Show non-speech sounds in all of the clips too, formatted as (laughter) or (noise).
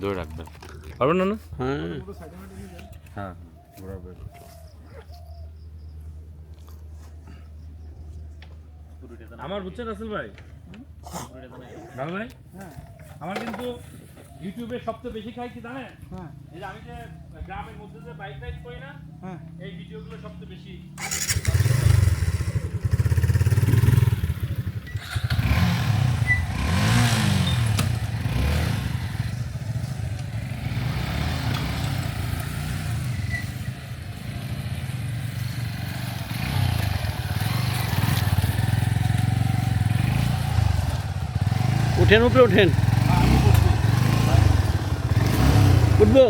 ধরে রাখবেন। পারবেন না না? হ্যাঁ। হ্যাঁ আমার বুঝছেন রাসেল ভাই? রাহুল ভাই? আমার কিন্তু ইউটিউবে সবচেয়ে বেশি খাই কি জানেন? হ্যাঁ। এই যে আমি যে গ্রামের মধ্যে যে বাইক রাইড করি না হ্যাঁ। এই ভিডিওগুলো সবচেয়ে বেশি। উঠেন উপরে উঠেন উঠবো?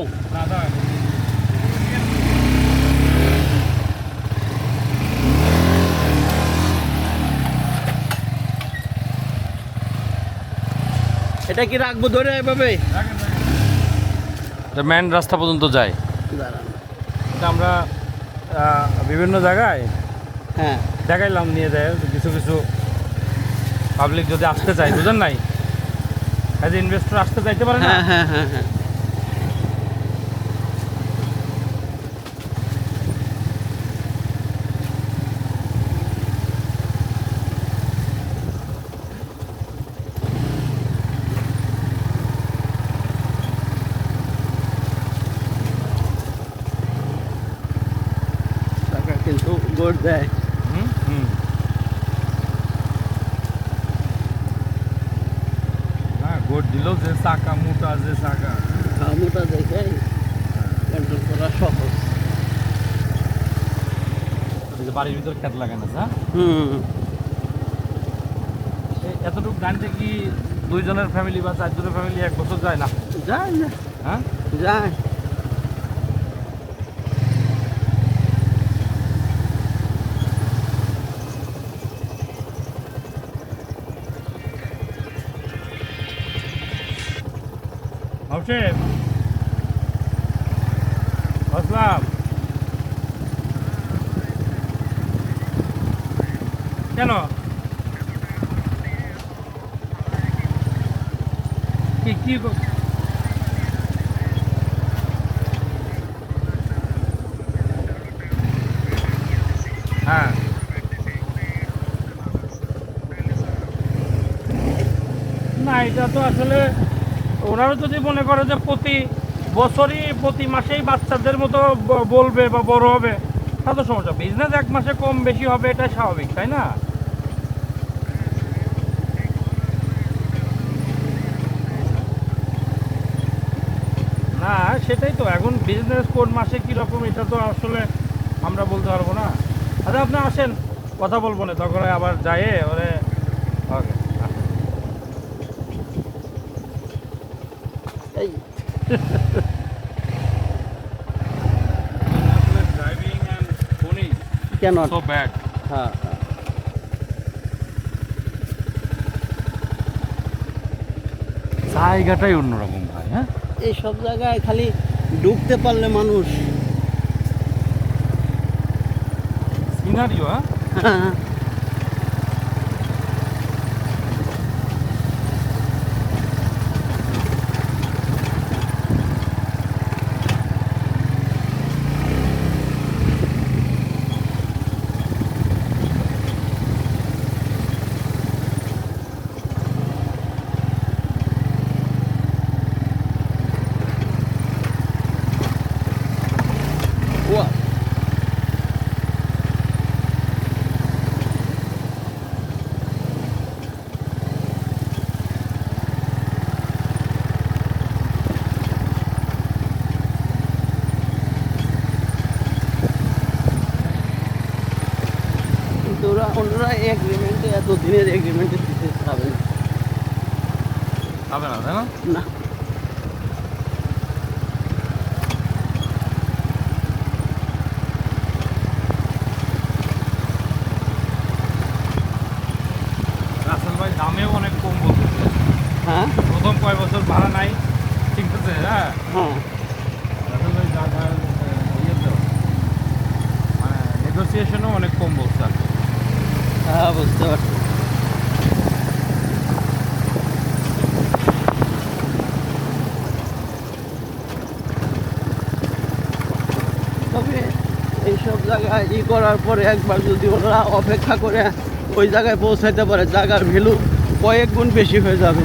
এটা কি রাখব ধরে এভাবে? মেন রাস্তা পর্যন্ত যায়। আমরা বিভিন্ন জায়গায় হ্যাঁ। দেখাইলাম নিয়ে যায় কিছু কিছু পাবলিক যদি আসতে চায় বুঝেন নাই? অ্যাজ ইনভেস্টর আসতে চাইতে পারে না? হ্যাঁ হ্যাঁ হ্যাঁ হ্যাঁ। টাকা কিন্তু গোট দেয় হুম হুম হ্যাঁ যে চাকা মোটা যে চাকা। মোটা দেখে কন্ট্রোল করা সহজ। বাড়ির ভিতর খেত লাগে না হুম। এ- এতটুকু গানতে কি দুইজনের ফ্যামিলি বা চারজনের ফ্যামিলি এক বছর যায় না? যায় না। হ্যাঁ? যায়। অবশ্যই আসলাম কেন কি ক- হ্যাঁ না এটা তো আসলে ওনারা যদি মনে করে যে প্রতি বছরই, প্রতি মাসেই বাচ্চাদের মতো বলবে বা বড় হবে, তা তো সমস্যা। বিজনেস এক মাসে কম বেশি হবে এটা স্বাভাবিক, তাই না? না, সেটাই তো। এখন বিজনেস কোন মাসে কীরকম এটা তো আসলে আমরা বলতে পারব না। আচ্ছা আপনি আসেন, কথা বলব না তখন আবার যায় ওরে এই। কেন? So bad. হ্যাঁ হ্যাঁ। জায়গাটাই অন্যরকম ভাই হ্যাঁ? এই সব জায়গায় খালি ঢুকতে পারলে মানুষ। সিনারিও হ্যাঁ হ্যাঁ Wow. কিন্তু ওরা ওনারা এগ্রিমেন্টে এত দিনের এগ্রিমেন্টে দিতে না। হবে না তাই না? না। ভাই দামেও অনেক কম বলতেছে। হ্যাঁ? প্রথম কয় বছর ভাড়া নাই ঠিক আছে হ্যাঁ। হ্যাঁ তো। মানে নেগোসিয়েশনও অনেক কম বলছে আর কি। হ্যাঁ বুঝতে পারছি। এইসব জায়গায় ই করার পরে একবার যদি ওরা অপেক্ষা করে ওই জায়গায় পৌঁছাইতে পারে, জায়গার ভ্যালু কয়েক গুণ বেশি হয়ে যাবে।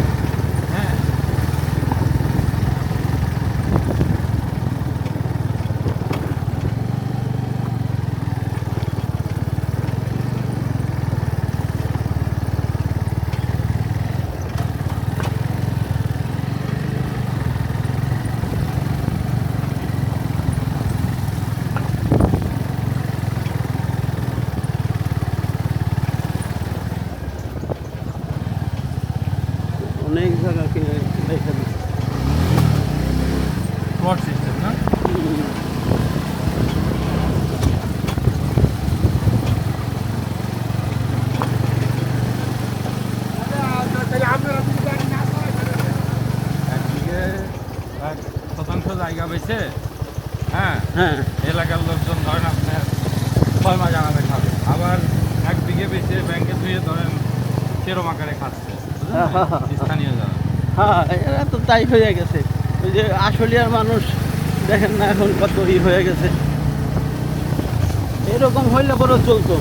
ছয় মাস আগামে খাবে। আবার এক বিঘে বেশি ব্যাংকে ধুয়ে ধরেন সেরম আকারে খাচ্ছে। (laughs) স্থানীয় যারা। হ্যাঁ এরা তো তাই হয়ে গেছে। ওই যে আশুলিয়ার মানুষ দেখেন না এখন কত ই হয়ে গেছে। এরকম হইলে বড় চলতো।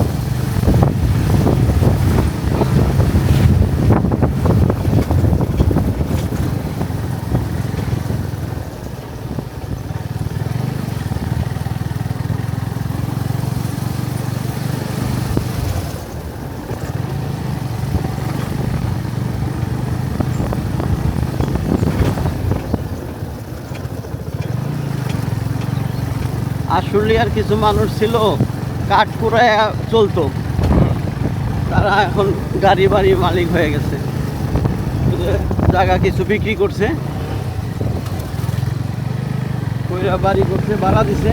আশুলিয়ার কিছু মানুষ ছিল, কাঠ কুড়ায় চলতো। তারা এখন গাড়ি বাড়ি মালিক হয়ে গেছে। জায়গা কিছু বিক্রি করছে। বাড়ি করছে, ভাড়া দিছে।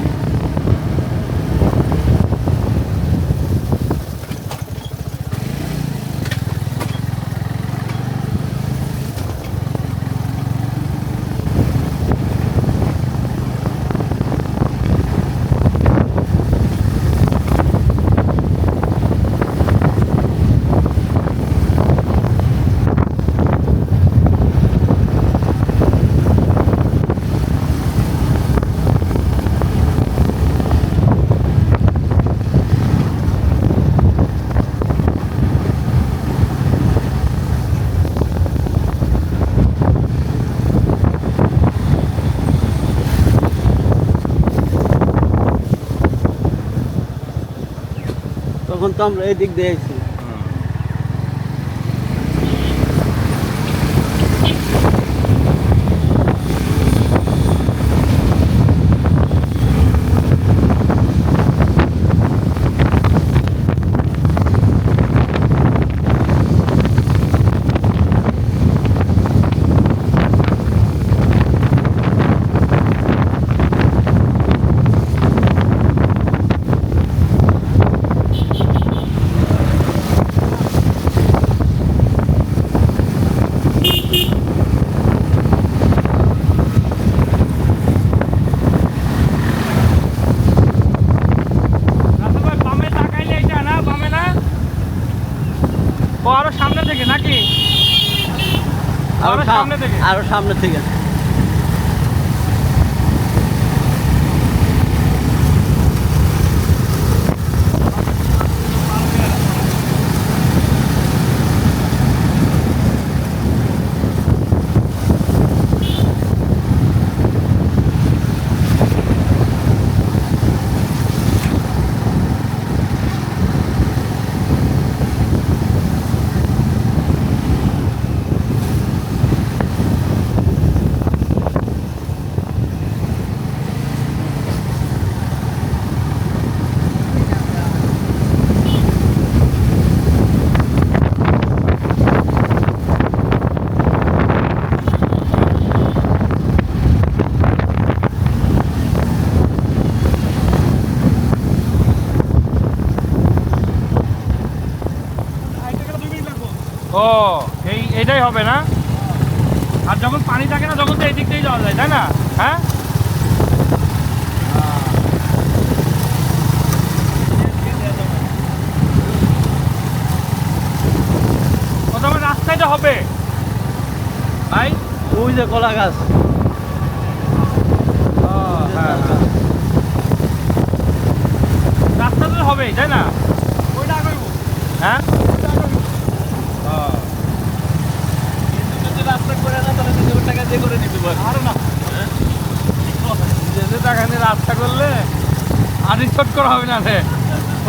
তখন তো আমরা এদিক দিয়ে আরও সামনে থেকে। আরও সামনে থেকে। ও, এই, এটাই হবে না? আর যখন পানি থাকে না, তখন তো এই দিক দিয়েই যাওয়া যায়, তাই না? হ্যাঁ? রাস্তাটা হবে। ভাই? ওই যে কলা গাছ ও, হ্যাঁ হ্যাঁ টাকা নিয়ে রাস্তা করলে আদি ছোট করা হবে না রে।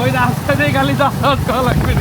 ওই রাস্তাতেই খালি যাতায়াত করা লাগবে।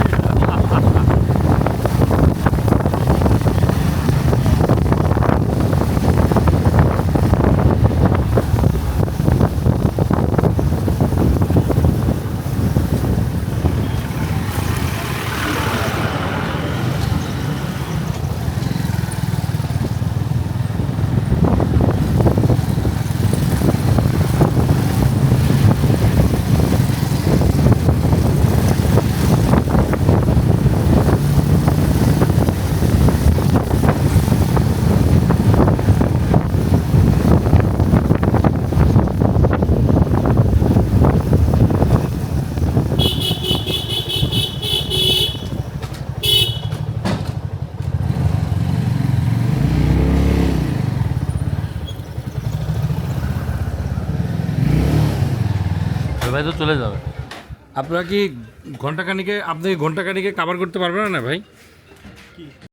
ভাই তো চলে যাবে। আপনারা কি ঘন্টাখানিকে আপনি ঘন্টাখানিকে কাভার করতে পারবেন না ভাই?